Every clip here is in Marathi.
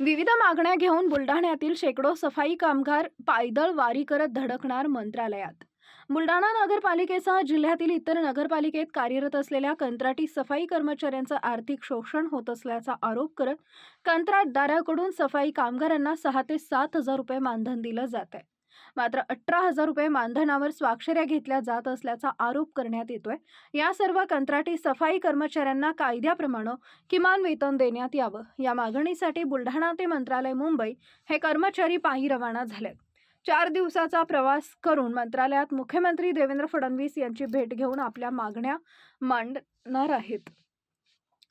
विविध मागण्या घेऊन बुलढाण्यातील शेकडो सफाई कामगार पायदळ वारी करत धडकणार मंत्रालयात. बुलढाणा नगरपालिकेसह जिल्ह्यातील इतर नगरपालिकेत कार्यरत असलेल्या कंत्राटी सफाई कर्मचाऱ्यांचं आर्थिक शोषण होत असल्याचा आरोप करत कंत्राटदाराकडून सफाई कामगारांना सहा ते सात हजार रुपये मानधन दिलं जात आहे मात्र अठरा हजार रुपये मानधनावर स्वाक्षऱ्या घेतल्या जात असल्याचा आरोप करण्यात येतोय. या सर्व कंत्राटी सफाई कर्मचाऱ्यांना कायद्याप्रमाणे किमान वेतन देण्यात यावं. या मागणीसाठी बुलढाणा ते मंत्रालय मुंबई हे कर्मचारी पायी रवाना झाले चार दिवसाचा प्रवास करून मंत्रालयात मुख्यमंत्री देवेंद्र फडणवीस यांची भेट घेऊन आपल्या मागण्या मांडणार आहेत.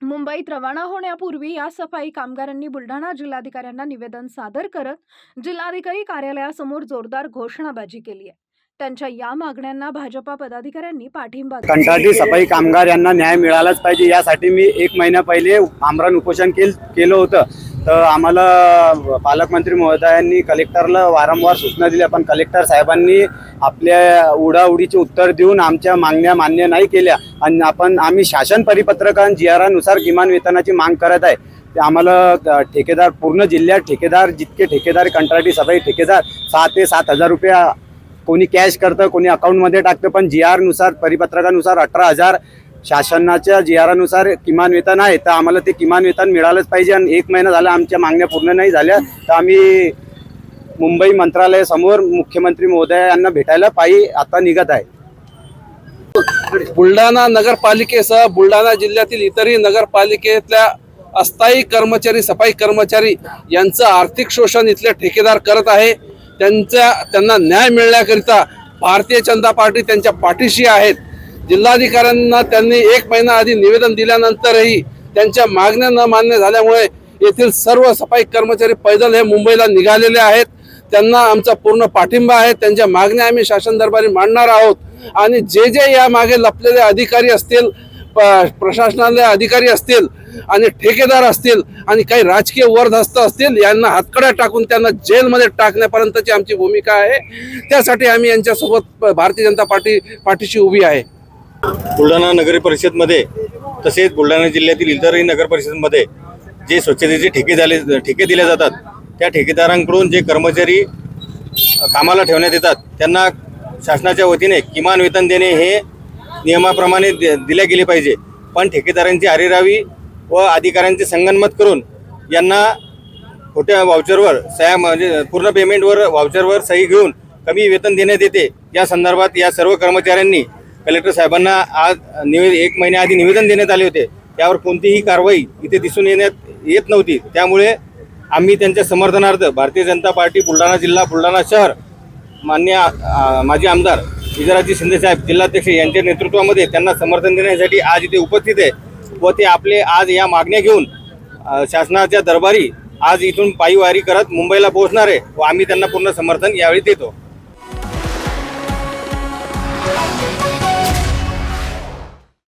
मुंबईत रवाना होण्यापूर्वी या सफाई कामगारांनी बुलढाणा जिल्हाधिकाऱ्यांना निवेदन सादर करत जिल्हाधिकारी कार्यालयासमोर जोरदार घोषणाबाजी केली आहे. त्यांच्या या मागण्यांना भाजपा पदाधिकाऱ्यांनी पाठिंबा कंत्राटी सफाई कामगार यांना न्याय मिळालाच पाहिजे यासाठी मी एक महिना पहिले आमरण उपोषण केल केलं होतं. तर आम्हाला पालकमंत्री महोदयांनी कलेक्टरला वारंवार सूचना दिल्या पण कलेक्टर साहेबांनी आपल्या उडाउडीचे उत्तर देऊन आमच्या मागण्या मान्य नाही केल्या. आणि आपण आम्ही शासन परिपत्रकां जी आरानुसार किमान वेतनाची माग करत आहे. ते आम्हाला ठेकेदार पूर्ण जिल्ह्यात ठेकेदार जितके ठेकेदार कंत्राटी सफाई ठेकेदार सहा ते सात हजार रुपया कोणी कॅश करतं कोणी अकाउंटमध्ये टाकतं. पण जी आरनुसार परिपत्रकानुसार अठरा हजार शासनाच्या जी आरानुसार किमान वेतन आहे तर आम्हाला ते किमान वेतन मिळालंच पाहिजे आणि एक महिना झाला आमच्या मागण्या पूर्ण नाही झाल्या. तर आम्ही मुंबई मंत्रालयासमोर मुख्यमंत्री महोदय यांना भेटायला पायी आता निघत आहे. बुलढाणा नगरपालिकेसह बुलढाणा जिल्ह्यातील इतरही नगरपालिकेतल्या अस्थायी कर्मचारी सफाई कर्मचारी यांचं आर्थिक शोषण इथले ठेकेदार करत आहे. त्यांच्या त्यांना न्याय मिळण्याकरिता भारतीय जनता पार्टी त्यांच्या पाठीशी आहेत. जिल्हाधिकाऱ्यांना त्यांनी एक महिना आधी निवेदन दिल्यानंतरही त्यांच्या मागण्या न मान्य झाल्यामुळे येथील सर्व सफाई कर्मचारी पैदल हे मुंबईला निघालेले आहेत. त्यांना आमचा पूर्ण पाठिंबा आहे. त्यांच्या मागण्या आम्ही शासन दरबारी मांडणार आहोत. आणि जे जे या मागे लपलेले अधिकारी असतील प- अधिकारी असतील आणि ठेकेदार असतील आणि काही राजकीय वरदहस्त असतील यांना हातकड्या टाकून त्यांना जेलमध्ये टाकण्यापर्यंतची आमची भूमिका आहे. त्यासाठी आम्ही यांच्यासोबत प- भारतीय जनता पार्टी पाठीशी उभी आहे. बुलढाणा नगर परिषदमध्ये तसेच बुलढाणा जिल्ह्यातील इतरही नगर परिषदमध्ये जे स्वच्छतेचे ठेके झाले ठेके दिले जातात त्या ठेकेदारांकडून जे कर्मचारी कामाला ठेवण्यात येतात त्यांना शासनाच्या वतीने किमान वेतन देणे हे नियमाप्रमाणे दि- दिले गेले पाहिजे. पण ठेकेदारांची आरेरावी व अधिकाऱ्यांचे संगनमत करून यांना खोट्या वाउचरवर सह्या म्हणजे पूर्ण पेमेंटवर वाउचरवर सही घेऊन कमी वेतन देण्यात येते. या संदर्भात या सर्व कर्मचाऱ्यांनी कलेक्टर साहेबांना आज निवेद एक महिन्याआधी निवेदन देण्यात आले होते. त्यावर कोणतीही कारवाई इथे दिसून येण्यात येत नव्हती. त्यामुळे आम्ही त्यांच्या समर्थनार्थ भारतीय जनता पार्टी बुलढाणा जिल्हा बुलढाणा शहर मान्य माजी आमदार विजयराजे शिंदेसाहेब जिल्हाध्यक्ष यांच्या नेतृत्वामध्ये त्यांना समर्थन देण्यासाठी आज इथे उपस्थित आहे व ते आपले आज या मागण्या घेऊन शासनाच्या दरबारी आज इथून पायीवारी करत मुंबईला पोहोचणार आहे व आम्ही त्यांना पूर्ण समर्थन यावेळी देतो.